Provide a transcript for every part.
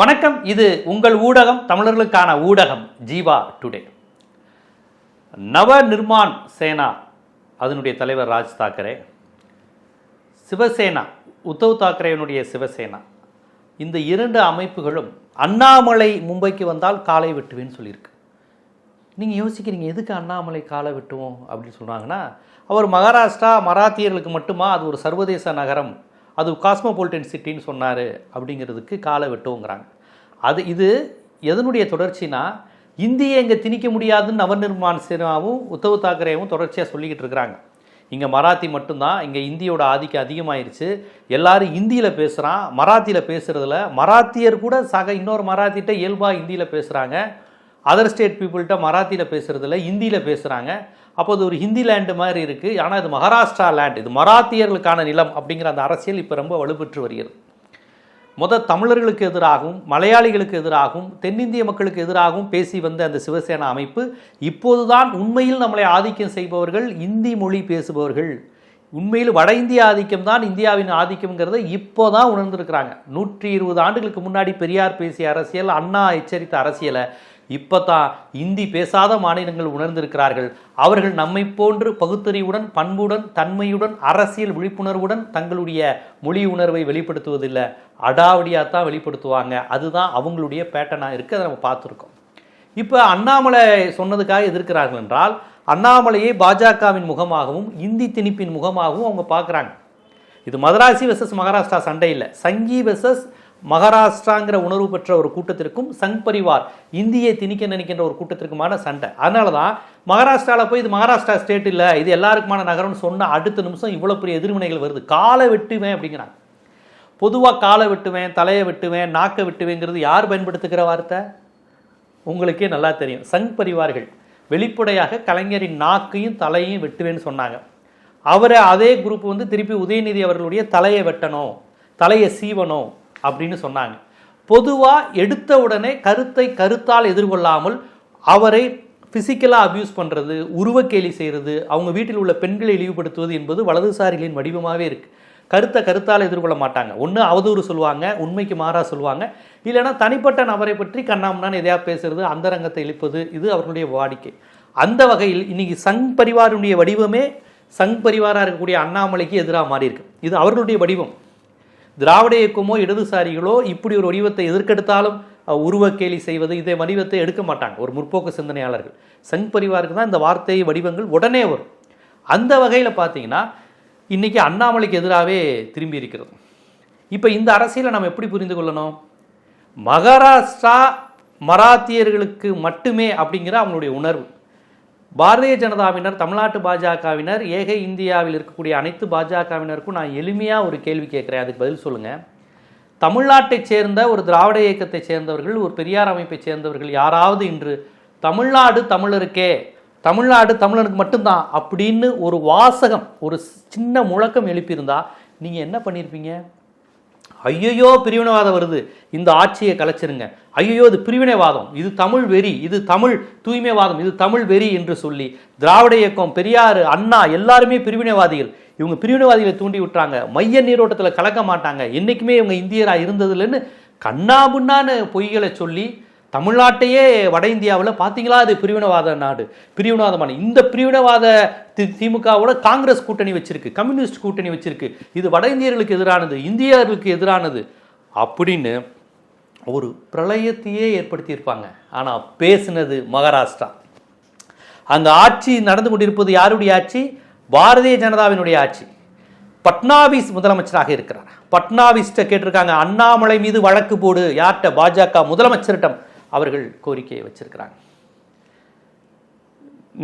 வணக்கம். இது உங்கள் ஊடகம் தமிழர்களுக்கான ஊடகம் ஜீவா டுடே. நவ நிர்மாண் சேனா அதனுடைய தலைவர் ராஜ் தாக்கரே. சிவசேனா உத்தவ் தாக்கரேனுடைய சிவசேனா. இந்த இரண்டு அமைப்புகளும் அண்ணாமலை மும்பைக்கு வந்தால் காலை வெட்டுவேன்னு சொல்லியிருக்கு. நீங்கள் யோசிக்கிறீங்க எதுக்கு அண்ணாமலை காலை வெட்டுவோம் அப்படின்னு சொன்னாங்கன்னா அவர் மகாராஷ்டிரா மராத்தியர்களுக்கு மட்டுமா அது ஒரு சர்வதேச நகரம் அது காஸ்மோபோலிட்டன் சிட்டின்னு சொன்னார் அப்படிங்கிறதுக்கு காலை வெட்டுவோங்கிறாங்க. அது இது எதனுடைய தொடர்ச்சினா இந்தியை இங்கே திணிக்க முடியாதுன்னு நவநிர்மான் சேனாவும் உத்தவ் தாக்கரேவும் தொடர்ச்சியாக சொல்லிக்கிட்டு இருக்கிறாங்க. இங்கே மராத்தி மட்டும்தான் இங்கே இந்தியோட ஆதிக்கம் அதிகமாயிருச்சு. எல்லாரும் இந்தியில் பேசுகிறான் மராத்தியில் பேசுகிறதுல மராத்தியர் கூட சக இன்னொரு மராத்திட்ட இயல்பாக இந்தியில் பேசுகிறாங்க அதர் ஸ்டேட் பீப்புள்கிட்ட மராத்தியில் பேசுகிறதில்ல இந்தியில் பேசுகிறாங்க அப்போ அது ஒரு ஹிந்தி லேண்டு மாதிரி இருக்குது ஆனால் இது மகாராஷ்டிரா லேண்ட் இது மராத்தியர்களுக்கான நிலம் அப்படிங்கிற அந்த அரசியல் இப்போ ரொம்ப வலுப்பெற்று வருகிறது. முத தமிழர்களுக்கு எதிராகவும் மலையாளிகளுக்கு எதிராகவும் தென்னிந்திய மக்களுக்கு எதிராகவும் பேசி வந்த அந்த சிவசேனா அமைப்பு இப்போதுதான் உண்மையில் நம்மளை ஆதிக்கம் செய்பவர்கள் இந்தி மொழி பேசுபவர்கள். உண்மையில் வட இந்திய ஆதிக்கம் தான் இந்தியாவின் ஆதிக்கம்ங்கிறத இப்போ தான் உணர்ந்திருக்கிறாங்க. நூற்றி இருபது ஆண்டுகளுக்கு முன்னாடி பெரியார் பேசிய அரசியல் அண்ணா எச்சரித்த அரசியலை இப்போ தான் இந்தி பேசாத மாநிலங்கள் உணர்ந்திருக்கிறார்கள். அவர்கள் நம்மை போன்று பகுத்தறிவுடன் பண்புடன் தன்மையுடன் அரசியல் விழிப்புணர்வுடன் தங்களுடைய மொழி உணர்வை வெளிப்படுத்துவதில்லை. அடாவடியாக தான் வெளிப்படுத்துவாங்க. அதுதான் அவங்களுடைய பேட்டனாக இருக்குது அதை நம்ம பார்த்துருக்கோம். இப்போ அண்ணாமலை சொன்னதுக்காக எதிர்க்கிறார்கள் என்றால் அண்ணாமலையை பாஜகவின் முகமாகவும் இந்தி திணிப்பின் முகமாகவும் அவங்க பார்க்குறாங்க. இது மதராசி வெர்சஸ் மகாராஷ்டிரா சண்டை இல்லை. சங்கி வெர்சஸ் மகாராஷ்டிராங்கிற உணர்வு பெற்ற ஒரு கூட்டத்திற்கும் சங் பரிவார் இந்தியை திணிக்க நினைக்கின்ற ஒரு கூட்டத்திற்குமான சண்டை. அதனால தான் மகாராஷ்டிராவில் போய் இது மகாராஷ்டிரா ஸ்டேட் இல்லை இது எல்லாருக்குமான நகரம்னு சொன்ன அடுத்த நிமிஷம் இவ்வளோ பெரிய எதிர்வினைகள் வருது. காலை வெட்டுவேன் அப்படிங்கிறாங்க. பொதுவாக காலை வெட்டுவேன் தலையை வெட்டுவேன் நாக்கை வெட்டுவேங்கிறது யார் பயன்படுத்துகிற வார்த்தை? உங்களுக்கே நல்லா தெரியும். சங் பரிவார்கள் வெளிப்படையாக கலைஞரின் நாக்கையும் தலையையும் வெட்டுவேன்னு சொன்னாங்க. அவரை அதே குரூப் வந்து திருப்பி உதயநிதி அவர்களுடைய தலையை வெட்டணும் தலையை சீவணும் அப்படின்னு சொன்னாங்க. பொதுவாக எடுத்த உடனே கருத்தை கருத்தால் எதிர்கொள்ளாமல் அவரை ஃபிசிக்கலாக அப்யூஸ் பண்ணுறது உருவக்கேலி செய்கிறது அவங்க வீட்டில் உள்ள பெண்களை இழிவுபடுத்துவது என்பது வலதுசாரிகளின் வடிவமாகவே இருக்குது கருத்தை கருத்தால் எதிர்கொள்ள மாட்டாங்க. ஒன்று அவதூறு சொல்லுவாங்க உண்மைக்கு மாறாக சொல்லுவாங்க. இல்லைன்னா தனிப்பட்ட நபரை பற்றி கண்ணாமண்ணான்னு எதையா பேசுறது அந்தரங்கத்தை இழிப்பது இது அவர்களுடைய வாடிக்கை. அந்த வகையில் இன்றைக்கி சங் பரிவாருடைய வடிவமே சங் பரிவாராக இருக்கக்கூடிய அண்ணாமலைக்கு எதிராக மாறி இருக்கு இது அவர்களுடைய வடிவம். திராவிட இயக்கமோ இடதுசாரிகளோ இப்படி ஒரு வடிவத்தை எதிர்க்கெடுத்தாலும் அஹ், உருவக்கேலி செய்வது இதே வடிவத்தை எடுக்க மாட்டாங்க. ஒரு முற்போக்கு சிந்தனையாளர்கள். சங் பரிவாருக்கு தான் இந்த வார்த்தை வடிவங்கள் உடனே வரும். அந்த வகையில் பார்த்தீங்கன்னா இன்றைக்கி அண்ணாமலைக்கு எதிராகவே திரும்பி இருக்கிறது. இப்போ இந்த அரசியலை நம்ம எப்படி புரிந்து கொள்ளணும்? மகாராஷ்டிரா மராத்தியர்களுக்கு மட்டுமே அப்படிங்கிற அவங்களுடைய உணர்வு. பாரதிய ஜனதாவினர் தமிழ்நாட்டு பாஜகவினர் ஏக இந்தியாவில் இருக்கக்கூடிய அனைத்து பாஜகவினருக்கும் நான் எளிமையாக ஒரு கேள்வி கேட்குறேன். அதுக்கு பதில் சொல்லுங்கள் தமிழ்நாட்டைச் சேர்ந்த ஒரு திராவிட இயக்கத்தைச் சேர்ந்தவர்கள் ஒரு பெரியார் அமைப்பைச் சேர்ந்தவர்கள் யாராவது இன்று தமிழ்நாடு தமிழருக்கே தமிழ்நாடு தமிழனுக்கு மட்டும்தான் அப்படின்னு ஒரு வாசகம் ஒரு சின்ன முழக்கம் எழுப்பியிருந்தா நீங்கள் என்ன பண்ணியிருப்பீங்க? ஐயையோ பிரிவினைவாதம் வருது. இந்த ஆட்சியை கலைச்சிருங்க. ஐயையோ இது பிரிவினைவாதம். இது தமிழ் வெறி. இது தமிழ் தூய்மைவாதம். இது தமிழ் வெறி என்று சொல்லி திராவிட இயக்கம் பெரியார் அண்ணா எல்லாருமே பிரிவினைவாதிகள். இவங்க பிரிவினைவாதிகளை தூண்டி விட்டுறாங்க. மைய நீரோட்டத்தில் கலக்க மாட்டாங்க. என்றைக்குமே இவங்க இந்தியராக இருந்ததில்லைன்னு கண்ணாபுண்ணான்னு பொய்களை சொல்லி தமிழ்நாட்டையே வட இந்தியாவில் பார்த்தீங்களா அது பிரிவினவாத நாடு. பிரிவினவாதமான இந்த பிரிவினவாத தி திமுகவோட காங்கிரஸ் கூட்டணி வச்சிருக்கு. கம்யூனிஸ்ட் கூட்டணி வச்சிருக்கு. இது வட இந்தியர்களுக்கு எதிரானது இந்தியர்களுக்கு எதிரானது அப்படின்னு ஒரு பிரளயத்தையே ஏற்படுத்தியிருப்பாங்க. ஆனால் பேசுனது மகாராஷ்டிரா. அங்கே ஆட்சி நடந்து கொண்டிருப்பது யாருடைய ஆட்சி? பாரதிய ஜனதாவினுடைய ஆட்சி. பட்னாவிஸ் முதலமைச்சராக இருக்கிறார். பட்னாவிஸ்ட கேட்டிருக்காங்க அண்ணாமலை மீது வழக்கு போடு. யார்கிட்ட? பாஜக முதலமைச்சரிடம். அவர்கள் கோரிக்கையை வச்சுருக்கிறாங்க.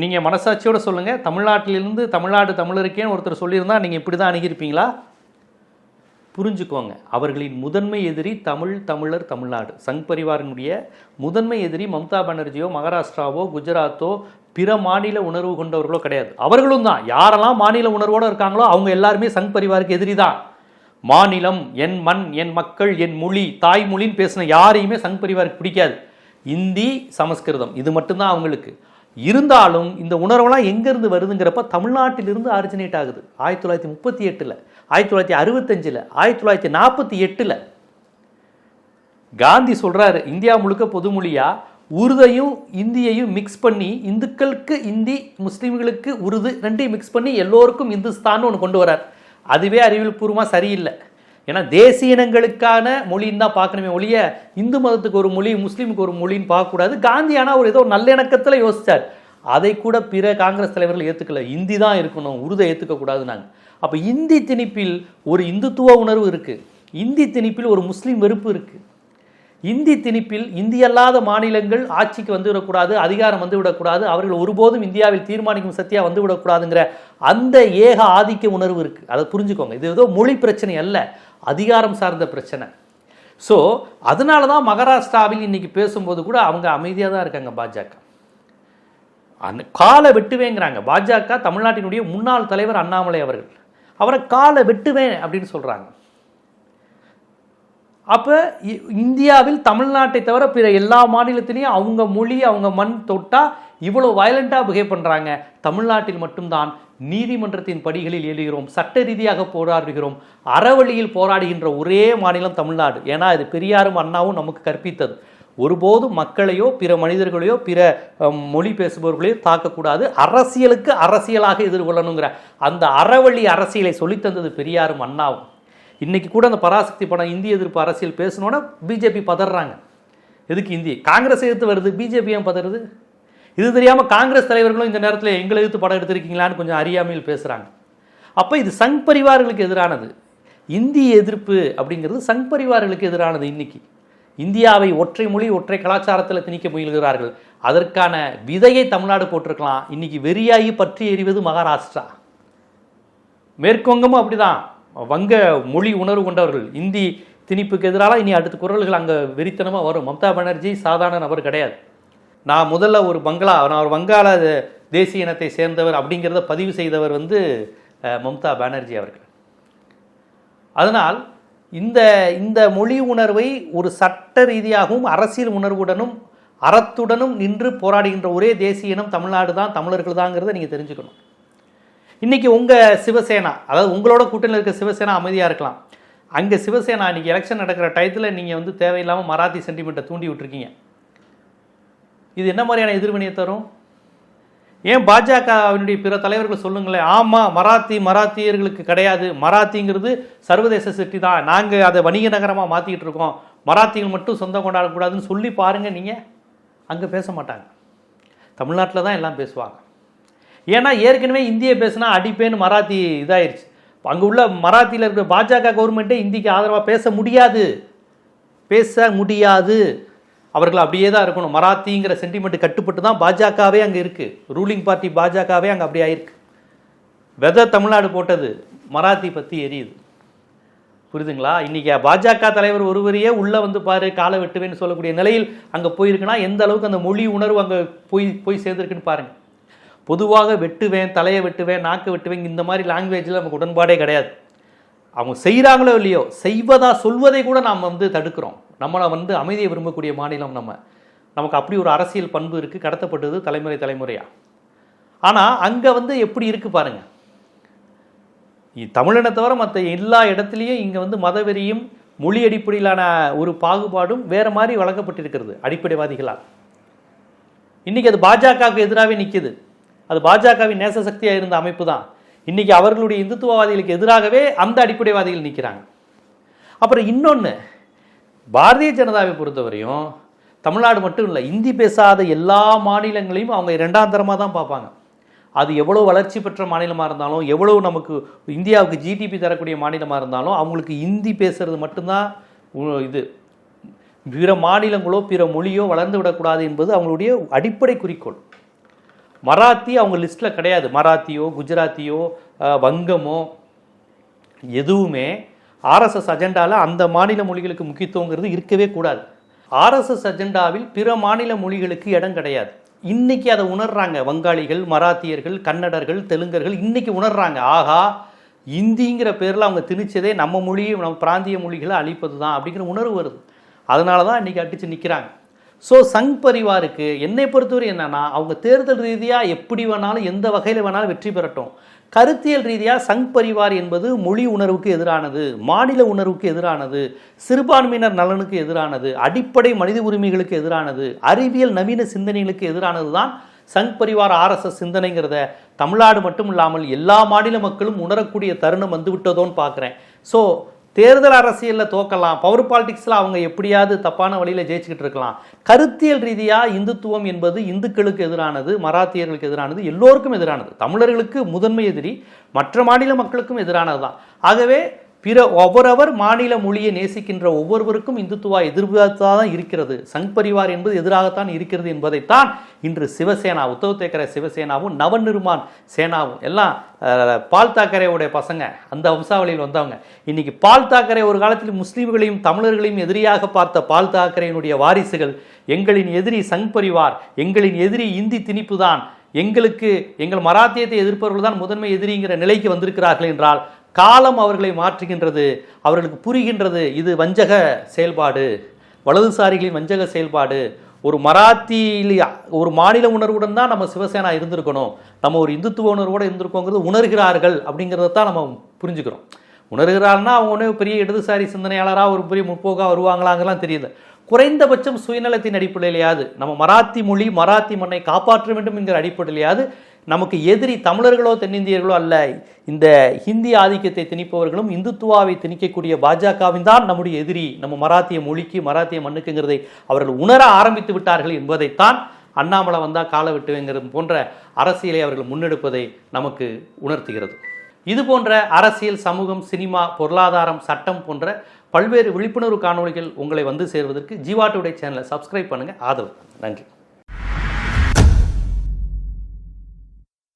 நீங்கள் மனசாட்சியோடு சொல்லுங்கள் தமிழ்நாட்டிலிருந்து தமிழ்நாடு தமிழருக்கேன்னு ஒருத்தர் சொல்லியிருந்தால் நீங்கள் இப்படி தான் அணுகியிருப்பீங்களா? புரிஞ்சுக்கோங்க. அவர்களின் முதன்மை எதிரி தமிழ் தமிழர் தமிழ்நாடு. சங் பரிவாரினுடைய முதன்மை எதிரி மம்தா பானர்ஜியோ மகாராஷ்டிராவோ குஜராத்தோ பிற மாநில உணர்வு கொண்டவர்களோ கிடையாது. அவர்களும் தான். யாரெல்லாம் மாநில உணர்வோடு இருக்காங்களோ அவங்க எல்லாருமே சங் பரிவாருக்கு எதிரி தான். மாநிலம் என் மண் என் மக்கள் என் மொழி தாய்மொழின்னு பேசின யாரையுமே சங் பரிவாருக்கு பிடிக்காது. இந்தி சமஸ்கிருதம். இது மட்டும்தான் அவங்களுக்கு. இருந்தாலும் இந்த உணர்வெல்லாம் எங்கேருந்து வருதுங்கிறப்ப தமிழ்நாட்டிலிருந்து ஆரிஜினேட் ஆகுது. ஆயிரத்தி தொள்ளாயிரத்தி முப்பத்தி எட்டில் ஆயிரத்தி தொள்ளாயிரத்தி அறுபத்தஞ்சில் ஆயிரத்தி தொள்ளாயிரத்தி நாற்பத்தி எட்டில். காந்தி சொல்கிறாரு இந்தியா முழுக்க பொதுமொழியாக உருதையும் இந்தியையும் மிக்ஸ் பண்ணி இந்துக்களுக்கு இந்தி முஸ்லீம்களுக்கு உருது ரெண்டையும் மிக்ஸ் பண்ணி எல்லோருக்கும் இந்துஸ்தான்னு ஒன்று கொண்டு வரார் அதுவே அறிவியல் பூர்வமாக சரியில்லை. ஏன்னா தேசிய இனங்களுக்கான மொழின்னு தான் பார்க்கணுமே ஒழிய இந்து மதத்துக்கு ஒரு மொழி முஸ்லீமுக்கு ஒரு மொழின்னு பார்க்கக்கூடாது. காந்தி ஆனால் ஒரு ஏதோ நல்லிணக்கத்தில் யோசித்தார் அதை கூட பிற காங்கிரஸ் தலைவர்கள் ஏற்றுக்கல இந்தி தான் இருக்கணும் உருதை ஏற்றுக்கக்கூடாது நாங்கள் அப்போ இந்தி திணிப்பில் ஒரு இந்துத்துவ உணர்வு இருக்குது இந்தி திணிப்பில் ஒரு முஸ்லீம் வெறுப்பு இருக்குது இந்தி திணிப்பில் இந்தியல்லாத மாநிலங்கள் ஆட்சிக்கு வந்துவிடக்கூடாது அதிகாரம் வந்துவிடக்கூடாது அவர்கள் ஒருபோதும் இந்தியாவில் தீர்மானிக்கும் சக்தியாக வந்துவிடக்கூடாதுங்கிற அந்த ஏக ஆதிக்க உணர்வு இருக்குது அதை புரிஞ்சுக்கோங்க. இது ஏதோ மொழி பிரச்சனை அல்ல அதிகாரம் சார்ந்த பிரச்சனை. ஸோ அதனால தான் மகாராஷ்டிராவில் இன்றைக்கி பேசும்போது கூட அவங்க அமைதியாக தான் இருக்காங்க பாஜக. அந்த காலை வெட்டுவேங்கிறாங்க. பாஜக தமிழ்நாட்டினுடைய முன்னாள் தலைவர் அண்ணாமலை அவர்கள். அவரை காலை வெட்டுவேன் அப்படின்னு சொல்கிறாங்க அப்போ இந்தியாவில் தமிழ்நாட்டை தவிர பிற எல்லா மாநிலத்திலையும் அவங்க மொழி அவங்க மண் தொட்டால் இவ்வளோ வயலண்ட்டாக பிஹேவ் பண்ணுறாங்க தமிழ்நாட்டில் மட்டும்தான் நீதிமன்றத்தின் படிகளில் எழுகிறோம் சட்ட ரீதியாக போராடுகிறோம். அறவழியில் போராடுகின்ற ஒரே மாநிலம் தமிழ்நாடு. ஏன்னா இது பெரியாரும் அண்ணாவும் நமக்கு கற்பித்தது. ஒருபோதும் மக்களையோ பிற மனிதர்களையோ பிற மொழி பேசுபவர்களையோ தாக்கக்கூடாது. அரசியலுக்கு அரசியலாக எதிர்கொள்ளணுங்கிற அந்த அறவழி அரசியலை சொல்லித்தந்தது பெரியாரும் அண்ணாவும். இன்னைக்கு கூட அந்த பராசக்தி படம் இந்திய எதிர்ப்பு அரசியல் பேசணுன்னா பிஜேபி பதறாங்க. எதுக்கு இந்தி காங்கிரஸ் எதிர்த்து வருது பிஜேபி ஏன் பதறுது? இது தெரியாமல் காங்கிரஸ் தலைவர்களும் இந்த நேரத்தில் எங்களை எதிர்த்து படம் எடுத்திருக்கீங்களான்னு கொஞ்சம் அறியாமையில் பேசுகிறாங்க அப்போ இது சங் பரிவார்களுக்கு எதிரானது. இந்திய எதிர்ப்பு அப்படிங்கிறது சங் பரிவார்களுக்கு எதிரானது இன்னைக்கு. இந்தியாவை ஒற்றை மொழி ஒற்றை கலாச்சாரத்தில் திணிக்க முயல்கிறார்கள். அதற்கான விதையை தமிழ்நாடு போட்டிருக்கலாம். இன்னைக்கு வெறியாகி பற்றி எறிவது மகாராஷ்டிரா. மேற்கொங்கமும் அப்படிதான். வங்க மொழி உணர்வு கொண்டவர்கள் இந்தி திணிப்புக்கு எதிராக இனி அடுத்த குரல்கள் அங்கே வெறித்தனமாக வரும். மம்தா பானர்ஜி சாதாரண நபர் கிடையாது. நான் முதல்ல ஒரு பங்களா நான் ஒரு வங்காள தேசிய இனத்தை சேர்ந்தவர் அப்படிங்கிறத பதிவு செய்தவர் வந்து மம்தா பானர்ஜி அவர்கள். அதனால் இந்த இந்த மொழி உணர்வை ஒரு சட்ட ரீதியாகவும் அரசியல் உணர்வுடனும் அறத்துடனும் நின்று போராடுகின்ற ஒரே தேசிய இனம் தமிழ்நாடு தான் தமிழர்கள் தாங்கிறத நீங்கள் தெரிஞ்சுக்கணும். இன்றைக்கி உங்கள் சிவசேனா அதாவது உங்களோட கூட்டணியில் இருக்க சிவசேனா அமைதியாக இருக்கலாம். அங்கே சிவசேனா இன்றைக்கி எலெக்ஷன் நடக்கிற டயத்தில் நீங்கள் வந்து தேவையில்லாமல் மராத்தி சென்டிமெண்ட்டை தூண்டி விட்டுருக்கீங்க. இது என்ன மாதிரியான எதிர்வினையை தரும்? ஏன் பாஜகவினுடைய பிற தலைவர்கள் சொல்லுங்களேன் ஆமாம் மராத்தி மராத்தியர்களுக்கு கிடையாது. மராத்திங்கிறது சர்வதேச சிட்டி தான். நாங்கள் அதை வணிக நகரமாக மாற்றிக்கிட்டு இருக்கோம். மராத்திகள் மட்டும் சொந்தம் கொண்டாடக்கூடாதுன்னு சொல்லி பாருங்கள் நீங்கள் அங்கே பேச மாட்டாங்க. தமிழ்நாட்டில் தான் எல்லாம் பேசுவாங்க. ஏன்னா ஏற்கனவே இந்தியை பேசினா அடிப்பேன்னு மராத்தி இதாயிருச்சு. அங்கே உள்ள மராத்தியில் இருக்கிற பாஜக கவர்மெண்ட்டே இந்திக்கு ஆதரவாக பேச முடியாது. பேச முடியாது. அவர்கள் அப்படியே தான் இருக்கணும். மராத்திங்கிற சென்டிமெண்ட் கட்டுப்பட்டு தான் பாஜகவே அங்கே இருக்குது ரூலிங் பார்ட்டி பாஜகவே அங்கே அப்படியே ஆயிருக்கு. வெத தமிழ்நாடு போட்டது மராத்தி பற்றி எரியுது. புரியுதுங்களா? இன்றைக்கி பாஜக தலைவர் ஒருவரையே உள்ளே வந்து பாரு காலை வெட்டுவேன்னு சொல்லக்கூடிய நிலையில் அங்கே போயிருக்குன்னா எந்த அளவுக்கு அந்த மொழி உணர்வு அங்கே போய் போய் சேர்ந்துருக்குன்னு பாருங்கள் பொதுவாக வெட்டுவேன் தலையை வெட்டுவேன் நாக்கு வெட்டுவேன் இந்த மாதிரி லாங்குவேஜில் நமக்கு உடன்பாடே கிடையாது. அவங்க செய்கிறாங்களோ இல்லையோ செய்வதா சொல்வதை கூட நாம் வந்து தடுக்கிறோம். நம்மளை வந்து அமைதியை விரும்பக்கூடிய மாநிலம் நம்ம. நமக்கு அப்படி ஒரு அரசியல் பண்பு இருக்குது கடத்தப்பட்டது தலைமுறை தலைமுறையாக ஆனால் அங்கே வந்து எப்படி இருக்குது பாருங்கள் தமிழனை தவிர மற்ற எல்லா இடத்துலையும் இங்கே வந்து மதவெறியும் மொழி அடிப்படையிலான ஒரு பாகுபாடும் வேறு மாதிரி வழங்கப்பட்டிருக்கிறது அடிப்படைவாதிகளால். இன்றைக்கி அது பாஜகவுக்கு எதிராகவே நிற்குது அது பாஜகவின் நேச சக்தியாக இருந்த அமைப்பு தான். இன்றைக்கி அவர்களுடைய இந்துத்துவவாதிகளுக்கு எதிராகவே அந்த அடிப்படைவாதிகள் நிற்கிறாங்க அப்புறம் இன்னொன்று பாரதிய ஜனதாவை பொறுத்தவரையும் தமிழ்நாடு மட்டும் இல்லை இந்தி பேசாத எல்லா மாநிலங்களையும் அவங்க இரண்டாம் தரமாக தான் பார்ப்பாங்க. அது எவ்வளோ வளர்ச்சி பெற்ற மாநிலமாக இருந்தாலும் எவ்வளோ நமக்கு இந்தியாவுக்கு ஜிடிபி தரக்கூடிய மாநிலமாக இருந்தாலும் அவங்களுக்கு இந்தி பேசுறது மட்டும்தான் இது. பிற மாநிலங்களோ பிற மொழியோ வளர்ந்து விடக்கூடாது என்பது அவங்களுடைய அடிப்படை குறிக்கோள். மராத்தி அவங்க லிஸ்ட்டில் கிடையாது. மராத்தியோ குஜராத்தியோ வங்கமோ எதுவுமே ஆர்எஸ்எஸ் அஜெண்டாவில் அந்த மாநில மொழிகளுக்கு முக்கியத்துவங்கிறது இருக்கவே கூடாது. ஆர்எஸ்எஸ் அஜெண்டாவில் பிற மாநில மொழிகளுக்கு இடம் கிடையாது. இன்றைக்கி அதை உணர்றாங்க. வங்காளிகள் மராத்தியர்கள் கன்னடர்கள் தெலுங்கர்கள் இன்றைக்கி உணர்றாங்க. ஆகா இந்திங்கிற பேரில் அவங்க திணிச்சதே நம்ம மொழியை நம்ம பிராந்திய மொழிகளை அழிப்பது தான் அப்படிங்கிற உணர்வு வருது. அதனால தான் இன்றைக்கி அடித்து நிற்கிறாங்க ஸோ சங் பரிவாருக்கு என்னை பொறுத்தவரை என்னென்னா அவங்க தேர்தல் ரீதியாக எப்படி வேணாலும் எந்த வகையில் வேணாலும் வெற்றி பெறட்டும். கருத்தியல் ரீதியாக சங் பரிவார் என்பது மொழி உணர்வுக்கு எதிரானது மாநில உணர்வுக்கு எதிரானது சிறுபான்மையினர் நலனுக்கு எதிரானது அடிப்படை மனித உரிமைகளுக்கு எதிரானது அறிவியல் நவீன சிந்தனைகளுக்கு எதிரானது தான் சங் பரிவார் ஆர்எஸ்எஸ் சிந்தனைங்கிறத தமிழ்நாடு மட்டும் இல்லாமல் எல்லா மாநில மக்களும் உணரக்கூடிய தருணம் வந்து விட்டதோன்னு பார்க்குறேன். ஸோ தேர்தல் அரசியலில் தோக்கலாம். பவர் பாலிடிக்ஸில் அவங்க எப்படியாவது தப்பான வழியில் ஜெயிச்சுக்கிட்டு இருக்கலாம். கருத்தியல் ரீதியாக இந்துத்துவம் என்பது இந்துக்களுக்கு எதிரானது மராத்தியர்களுக்கு எதிரானது எல்லோருக்கும் எதிரானது. தமிழர்களுக்கு முதன்மை எதிரி மற்ற மாநில மக்களுக்கும் எதிரானது தான் ஆகவே பிற ஒவ்வொருவர் மாநில மொழியை நேசிக்கின்ற ஒவ்வொருவருக்கும் இந்துத்துவா எதிர்பார்த்தாக தான் இருக்கிறது. சங் பரிவார் என்பது எதிராகத்தான் இருக்கிறது என்பதைத்தான் இன்று சிவசேனா உத்தவ் தேக்கரை சிவசேனாவும் நவநிர்மான் சேனாவும் எல்லாம் பால் தாக்கரேவுடைய பசங்க அந்த வம்சாவளியில் வந்தவங்க. இன்னைக்கு பால் தாக்கரே ஒரு காலத்தில் முஸ்லீம்களையும் தமிழர்களையும் எதிரியாக பார்த்த பால் தாக்கரேனுடைய வாரிசுகள் எங்களின் எதிரி சங் பரிவார் எங்களின் எதிரி இந்தி திணிப்பு தான் எங்களுக்கு எங்கள் மராத்தியத்தை எதிர்ப்பவர்கள் தான் முதன்மை எதிரிங்கிற நிலைக்கு வந்திருக்கிறார்கள் என்றால் காலம் அவர்களை மாற்றுகின்றது அவர்களுக்கு புரிகின்றது இது வஞ்சக செயல்பாடு. வலதுசாரிகளின் வஞ்சக செயல்பாடு. ஒரு மராத்தியில் ஒரு மாநில உணர்வுடன் தான் நம்ம சிவசேனா இருந்திருக்கணும். நம்ம ஒரு இந்துத்துவ உணர்வோடு இருந்திருக்கோங்கிறது உணர்கிறார்கள் அப்படிங்கிறத தான் நம்ம புரிஞ்சுக்கிறோம். உணர்கிறாள்னா அவங்க ஒன்றும் பெரிய இடதுசாரி சிந்தனையாளராக ஒரு பெரிய முற்போக்காக வருவாங்களாங்கலாம் தெரியுது. குறைந்தபட்சம் சுயநலத்தின் அடிப்படையிலையாவது நம்ம மராத்தி மொழி மராத்தி மண்ணை காப்பாற்ற வேண்டும் என்கிற அடிப்படையிலையாவது நமக்கு எதிரி தமிழர்களோ தென்னிந்தியர்களோ அல்ல. இந்த ஹிந்தி ஆதிக்கத்தை திணிப்பவர்களும் இந்துத்துவாவை திணிக்கக்கூடிய பாஜகவின் தான் நம்முடைய எதிரி. நம்ம மராத்திய மொழிக்கு மராத்திய மண்ணுக்குங்கிறதை அவர்கள் உணர ஆரம்பித்து விட்டார்கள் என்பதைத்தான் அண்ணாமலை வந்தால் கால விட்டுவேங்கிறது போன்ற அரசியலை அவர்கள் முன்னெடுப்பதை நமக்கு உணர்த்துகிறது. இது போன்ற அரசியல் சமூகம் சினிமா பொருளாதாரம் சட்டம் போன்ற பல்வேறு விழிப்புணர்வு காணொளிகள் உங்களை வந்து சேர்வதற்கு ஜீவாட்டுடைய சேனலை சப்ஸ்கிரைப் பண்ணுங்கள் ஆதரவு. நன்றி.